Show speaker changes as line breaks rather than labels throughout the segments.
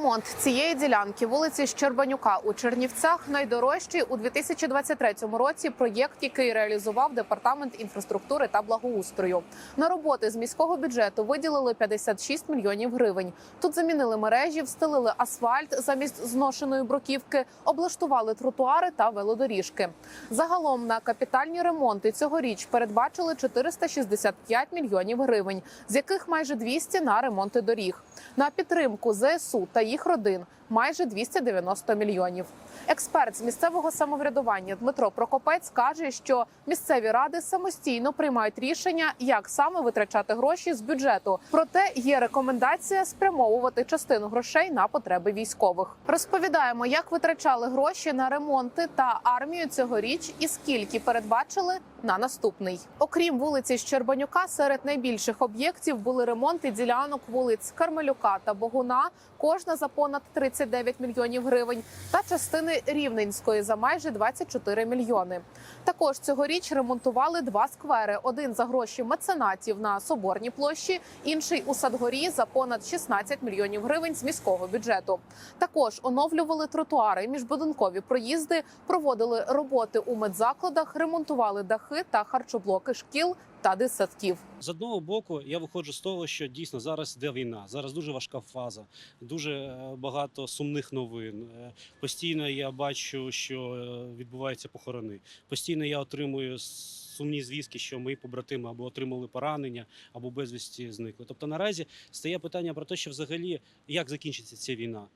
Ремонт цієї ділянки вулиці Щербанюка у Чернівцях найдорожчий у 2023 році проєкт, який реалізував департамент інфраструктури та благоустрою. На роботи з міського бюджету виділили 56 мільйонів гривень. Тут замінили мережі, встелили асфальт замість зношеної бруківки, облаштували тротуари та велодоріжки. Загалом на капітальні ремонти цьогоріч передбачили 465 мільйонів гривень, з яких майже 200 на ремонти доріг. На підтримку ЗСУ та їх родин майже 290 мільйонів. Експерт з місцевого самоврядування Дмитро Прокопець каже, що місцеві ради самостійно приймають рішення, як саме витрачати гроші з бюджету. Проте є рекомендація спрямовувати частину грошей на потреби військових. Розповідаємо, як витрачали гроші на ремонти та армію цьогоріч, і скільки передбачили на наступний. Окрім вулиці Щербанюка, серед найбільших об'єктів були ремонти ділянок вулиць Кармелюка та Богуна, кожна за понад 39 мільйонів гривень, та частини Рівненської за майже 24 мільйони. Також цьогоріч ремонтували два сквери: один за гроші меценатів на Соборній площі, інший у Садгорі за понад 16 мільйонів гривень з міського бюджету. Також оновлювали тротуари, міжбудинкові проїзди, проводили роботи у медзакладах, ремонтували дахи та харчоблоки шкіл та дитсадків.
З одного боку, я виходжу з того, що дійсно зараз йде війна. Зараз дуже важка фаза, дуже е, багато сумних новин. Е, Постійно я бачу, що е, відбуваються похорони. Постійно я отримую сумні звістки, що мої побратими або отримали поранення, або безвісті зникли. Тобто наразі стає питання про те, що взагалі як закінчиться ця війна.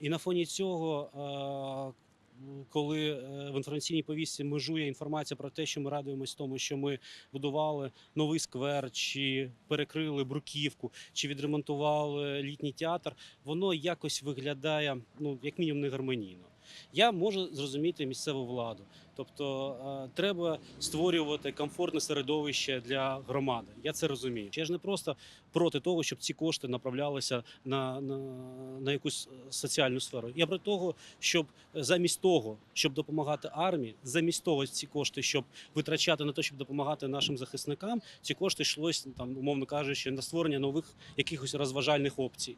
І на фоні цього. Коли е, в інформаційній повістці межує інформація про те, що ми радуємось тому, що ми будували новий сквер, чи перекрили бруківку, чи відремонтували літній театр, воно якось виглядає ну як мінімум не гармонійно. Я можу зрозуміти місцеву владу, тобто е, треба створювати комфортне середовище для громади. Я це розумію. Я ж не просто проти того, щоб ці кошти направлялися на, на, на якусь е, соціальну сферу. Я проти того, щоб замість того, щоб допомагати армії, замість того ці кошти, щоб витрачати на те, щоб допомагати нашим захисникам, ці кошти йшлось там, умовно кажучи, на створення нових якихось розважальних опцій.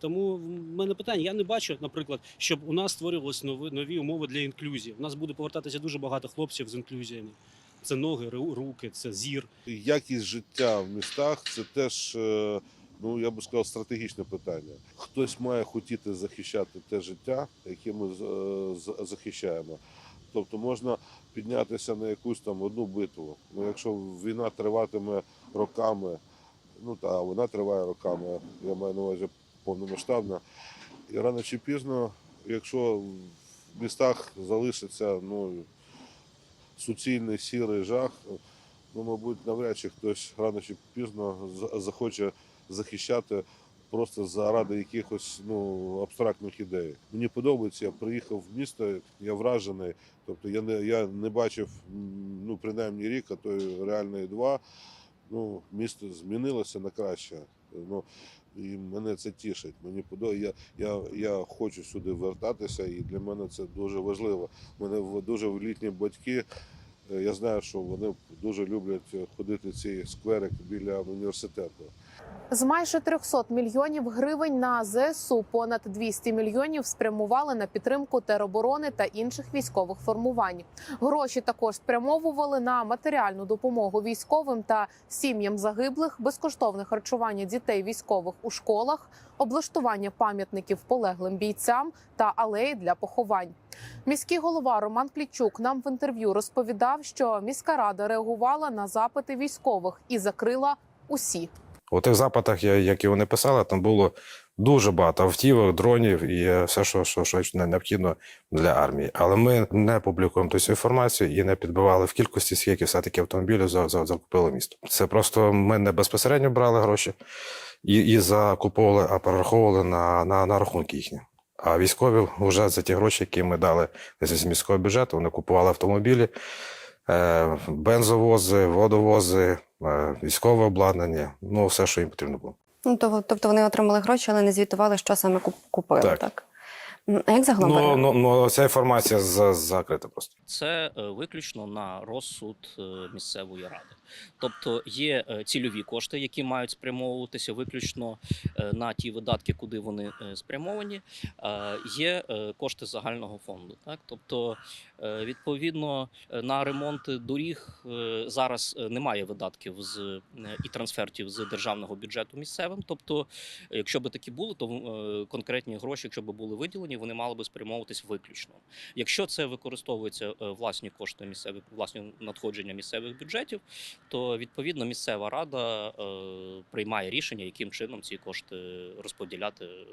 Тому в мене питання: я не бачу, наприклад, щоб у нас створювалися нові, нові умови для інклюзії. У нас буде повертатися дуже багато хлопців з інклюзіями. Це ноги, руки, це зір.
Якість життя в містах це теж, е, ну я би сказав, стратегічне питання. Хтось має хотіти захищати те життя, яке ми е, захищаємо. Тобто можна піднятися на якусь там одну битву. Ну, якщо війна триватиме роками, ну та вона триває роками, я маю на увазі повномасштабна. І рано чи пізно, якщо в містах залишиться ну, суцільний сірий жах, ну, мабуть, навряд чи хтось рано чи пізно захоче захищати просто заради якихось ну, абстрактних ідей. Мені подобається, я приїхав в місто, я вражений. Тобто я не, я не бачив ну, принаймні рік, а то реально і два. Ну, місто змінилося на краще. Ну, і мене це тішить. Мені подобається. Я, я, я хочу сюди вертатися, і для мене це дуже важливо. Мене дуже літні батьки. Е, Я знаю, що вони дуже люблять ходити ці скверик біля університету.
З майже 300 мільйонів гривень на ЗСУ понад 200 мільйонів спрямували на підтримку тероборони та інших військових формувань. Гроші також спрямовували на матеріальну допомогу військовим та сім'ям загиблих, безкоштовне харчування дітей військових у школах, облаштування пам'ятників полеглим бійцям та алеї для поховань. Міський голова Роман Клічук нам в інтерв'ю розповідав, що міська рада реагувала на запити військових і закрила усі
У тих запитах, які вони писали, там було дуже багато автівок, дронів і все, що, що, що не- необхідно для армії. Але ми не публікуємо всю інформацію і не підбивали в кількості, скільки все-таки автомобілів за, за, закупило місто. Це просто ми не безпосередньо брали гроші і, і закуповували, а перераховували на, на, на рахунки їхні. А військові вже за ті гроші, які ми дали з міського бюджету, вони купували автомобілі, е, бензовози, водовози, військове обладнання, ну все, що їм потрібно було.
Ну, то- тобто вони отримали гроші, але не звітували, що саме купили, так?
Так.
А як загалом?
Ну, ну, ну ця інформація за- закрита просто.
Це е, виключно на розсуд е, місцевої ради. Тобто є е, цільові кошти, які мають спрямовуватися виключно е, на ті видатки, куди вони е, спрямовані. Є кошти загального фонду. Так, тобто, відповідно, на ремонти доріг зараз немає видатків з і трансфертів з державного бюджету місцевим. Тобто, якщо би такі були, то конкретні гроші, якщо б були виділені, вони мали би спрямовуватись виключно. Якщо це використовуються е, власні кошти місцевих, власні надходження місцевих бюджетів, то відповідно місцева рада е, приймає рішення, яким чином ці кошти розподіляти е,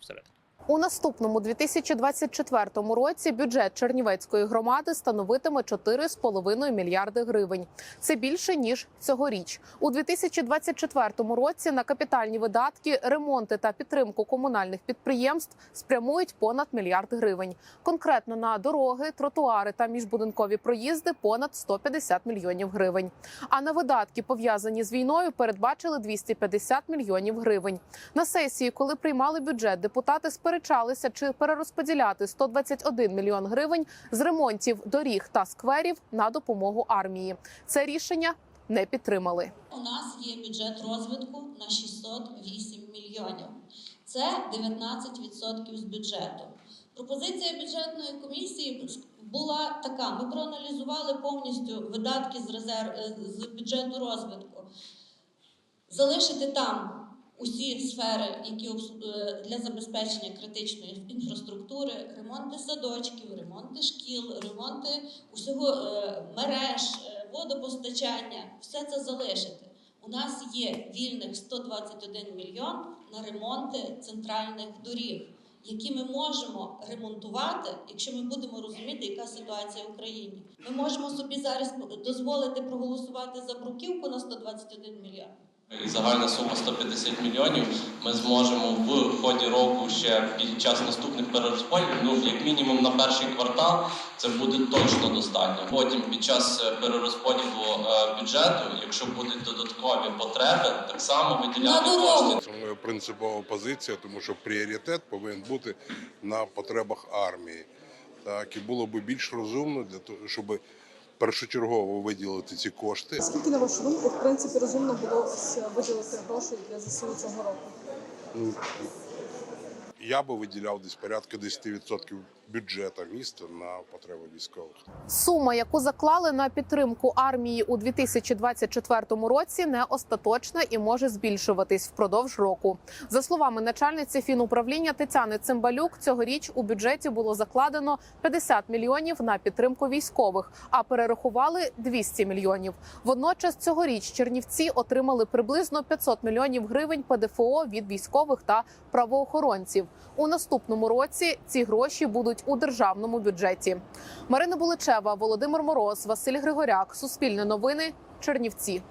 всередині.
У наступному 2024 році бюджет Чернівецької громади становитиме 4,5 мільярди гривень. Це більше ніж цьогоріч. У 2024 році на капітальні видатки, ремонти та підтримку комунальних підприємств спрямують понад мільярд гривень. Конкретно на дороги, тротуари та міжбудинкові проїзди понад 150 мільйонів гривень. А на видатки пов'язані з війною передбачили 250 мільйонів гривень. На сесії, коли приймали бюджет, депутати сперечалися, чи перерозподіляти 121 мільйон гривень з ремонтів доріг та скверів на допомогу армії. Це рішення не підтримали.
У нас є бюджет розвитку на 608 мільйонів. Це 19% з бюджету. Пропозиція бюджетної комісії була така: ми проаналізували повністю видатки з резерв з бюджету розвитку, залишити там усі сфери, які е, для забезпечення критичної інфраструктури, ремонти садочків, ремонти шкіл, ремонти усього е, мереж, е, водопостачання, все це залишити. У нас є вільних 121 мільйон на ремонти центральних доріг, які ми можемо ремонтувати, якщо ми будемо розуміти, яка ситуація в Україні. Ми можемо собі зараз дозволити проголосувати за бруківку на 121 мільйон.
І Загальна сума 150 мільйонів. Ми зможемо в ході року ще під час наступних перерозподілів, ну як мінімум на перший квартал, це буде точно достатньо. Потім під час е, перерозподілу е, бюджету, якщо будуть додаткові потреби, так само виділяти кошти.
Це моя принципова позиція, тому що пріоритет повинен бути на потребах армії. Так, і було б більш розумно для того, щоб першочергово виділити ці кошти.
Скільки на вашу думку, в принципі, розумно було виділити грошей для ЗСУ цього року?
Ну, Я би виділяв десь порядка 10% бюджету міста на потреби військових.
Сума, яку заклали на підтримку армії у 2024 році, не остаточна і може збільшуватись впродовж року. За словами начальниці фінуправління Тетяни Цимбалюк, цьогоріч у бюджеті було закладено 50 мільйонів на підтримку військових, а перерахували 200 мільйонів. Водночас цьогоріч Чернівці отримали приблизно 500 мільйонів гривень ПДФО від військових та правоохоронців. У наступному році ці гроші будуть у державному бюджеті. Марина Буличева, Володимир Мороз, Василь Григоряк. Суспільне новини. Чернівці.